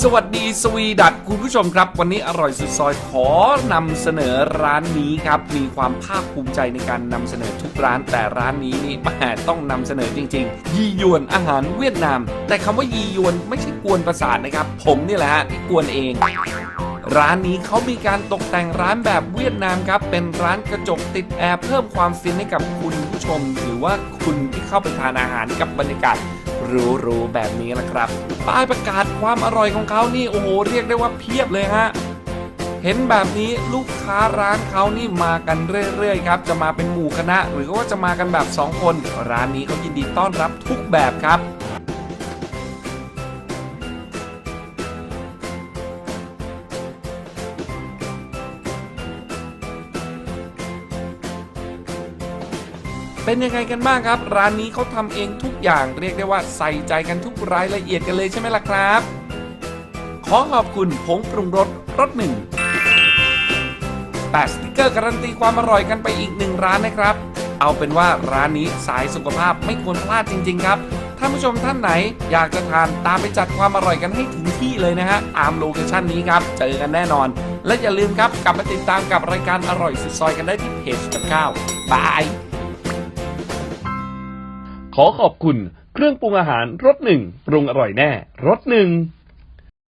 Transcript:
สวัสดีสวีดัตคุณผู้ชมครับ วันนี้อร่อยสุดซอยขอนำเสนอร้านนี้ครับ มีความภาคภูมิใจในการนำเสนอทุกร้านแต่ร้านนี้นี่แหมต้องนำเสนอจริง ๆ ยียวนอาหารเวียดนาม แต่คำว่ายียวนไม่ใช่กวนประสาทนะครับ ผมนี่แหละฮะที่กวนเอง ร้านนี้เขามีการตกแต่งร้านแบบเวียดนามครับ เป็นร้านกระจกติดแอร์เพิ่มความฟินให้กับคุณผู้ชม หรือว่าคุณที่เข้าไปทานอาหารกับบรรยากาศหรูๆแบบนี้นะครับ ป้ายประกาศความอร่อยของเขานี่โอ้โหเรียกได้ว่าเพียบเลยฮะเห็นแบบนี้ลูกค้าร้านเขานี่มากันเรื่อยๆครับ จะมาเป็นหมู่คณะ หรือว่าจะมากันแบบ 2 คน ร้านนี้เขายินดีต้อนรับทุกแบบครับ เป็นยังไงกันบ้างครับ ร้านนี้เขาทำเองทุกอย่างเรียกได้ว่าใส่ใจกันทุกรายละเอียดกันเลยใช่ไหมล่ะครับ ขอขอบคุณผงปรุงรสรสหนึ่งแปะสติกเกอร์การันตีความอร่อยกันไปอีกหนึ่งร้านนะครับ เอาเป็นว่าร้านนี้สายสุขภาพไม่ควรพลาดจริง ๆ ครับท่านผู้ชมท่านไหนอยากจะทานตามไปจัดความอร่อยกันให้ถึงที่เลยนะฮะตามโลเคชั่นนี้ครับ เจอกันแน่นอน และอย่าลืมครับกลับมาติดตามกับรายการอร่อยสุดซอยกันได้ที่เพจกับข้าวบาย ขอขอบคุณเครื่องปรุงอาหารรสหนึ่งปรุงอร่อยแน่รสหนึ่ง